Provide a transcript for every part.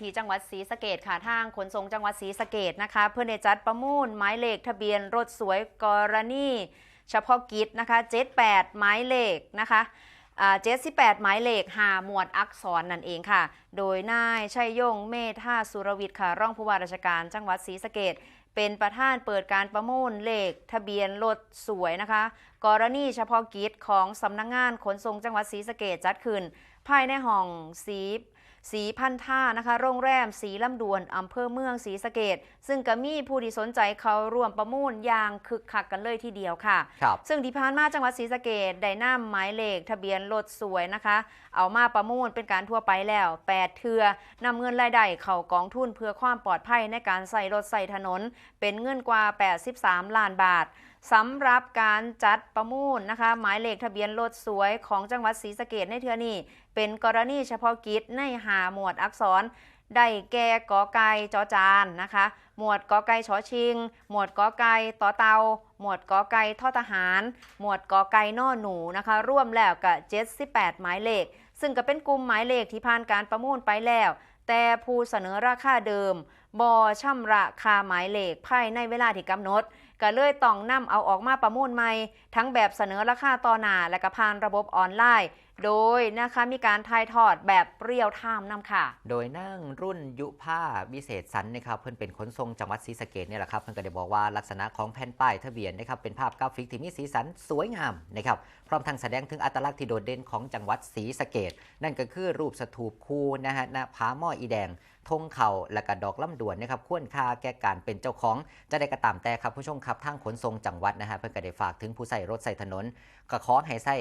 ที่จังหวัดศรีสะเกดค่ะทางขนส่งจังหวัดศรีสะเกดนะคะ เพื่อในจัดประมูลหมายเลขทะเบียนรถสวยกรณีเฉพาะกิจนะคะ78หมายเลขนะคะอ่า78หมายเลขหาหมวดอักษรนั่นเองค่ะ โดยนายชัยยงเมธาสุรวิทย์ค่ะรองผู้ว่าราชการจังหวัดศรีสะเกดเป็นประธานเปิดการประมูลเลขทะเบียนรถสวยนะคะ กรณีเฉพาะกิจของสำนักงงานขนส่งจังหวัดศรีสะเกดจัดขึ้น ภายในห้องสีสีพันท่านะคะ โรงแรมสีลำดวนอำเภอเมืองศรีสะเกดซึ่งก็มีผู้ที่สนใจเขาร่วมประมูลอย่างคึกคักกันเลยทีเดียวค่ะครับซึ่งที่ผ่านมาจังหวัดศรีสะเกดได้นำหมายเลขทะเบียนรถสวยนะคะ เอามาประมูลเป็นการทั่วไปแล้ว 8 เทือนำเงินรายได้เข้ากองทุนเพื่อความปลอดภัยในการใส่รถใส่ถนน เป็นเงินกว่า 83 ล้านบาทสำหรับการจัดประมูลนะคะ หมายเลขทะเบียนรถสวยของจังหวัดศรีสะเกดในเทือนี้เป็นกรณีเฉพาะกิจในหาหมวดอักษร ได้แก่กอไก่จอจานนะคะ หมวดกอไก่ชอชิง หมวดกอไก่ต่อเตา หมวดกอไก่ทอทหาร หมวดกอไก่นอหนูนะคะ ร่วมแล้วกับ78 หมายเลข ซึ่งก็เป็นกลุ่มหมายเลขที่ผ่านการประมูลไปแล้ว แต่ผู้เสนอราคาเดิม บอช่ำระคาหมายเลขภายในเวลาที่กำหนดก็เลยต้องนำเอาออกมาประมูลใหม่ ทั้งแบบเสนอราคาต่อหนาและก็ผ่านระบบออนไลน์ โดยนะคะมีการถ่ายทอดแบบเรียลไทม์นำค่ะ โดยนั่งรุ่นยุผ้าวิเศษสันนะครับเพิ่อนเป็นขนส่งจังหวัดศรีสะเกดเนี่ยแหละครับเพิ่อนก็ได้บอกว่าลักษณะของแผ่นป้ายทะเบียนนะครับเป็นภาพกราฟิกที่มีสีสันสวยงามนะครับพร้อมทั้งแสดงถึงอัตลักษณ์ที่โดดเด่นของจังหวัดศรีสะเกดนั่นก็คือรูปสถูปคูนะฮะหน้าผาหม้ออีแดง ทงเข่าและก็ดอกลำดวนนะครับควรค่าแก่การเป็นเจ้าของจะได้กระตามแต่ครับผู้ชมครับทางขนส่งจังหวัดนะฮะเพื่อก็ได้ฝากถึงผู้ใส่รถใส่ถนน ก็ขอให้ใส่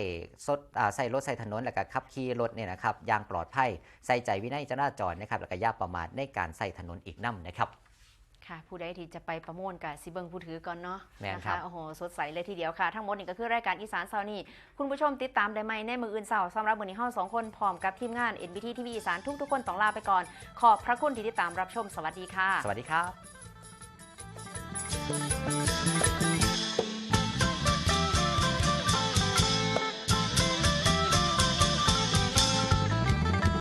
สดใส่รถใส่ถนนและก็ขับขี่รถเนี่ยนะครับอย่างปลอดภัยใส่ใจวินัยจราจรนะครับและก็อย่าประมาทในการใส่ถนนอีกน้ำนะครับ ค่ะ ผู้ใดที่จะไปประมูลกับซิเบิงผู้ถือก่อนเนาะแม่นนะครัคะบโอ้โหสดใสเลยทีเดียวค่ะ ทั้งหมดนี่ก็คือรายการอีสานเช้านี้คุณผู้ชมติดตามได้ไหมในมืออื่นเสาร์สำหรับวันนี้เฮาสองคนพร้อมกับทีมงาน NBT ทีวีอีสานทุกๆคนต้องลาไปก่อน ขอบพระคุณที่ติดตามรับชมสวัสดีค่ะ สวัสดีครับ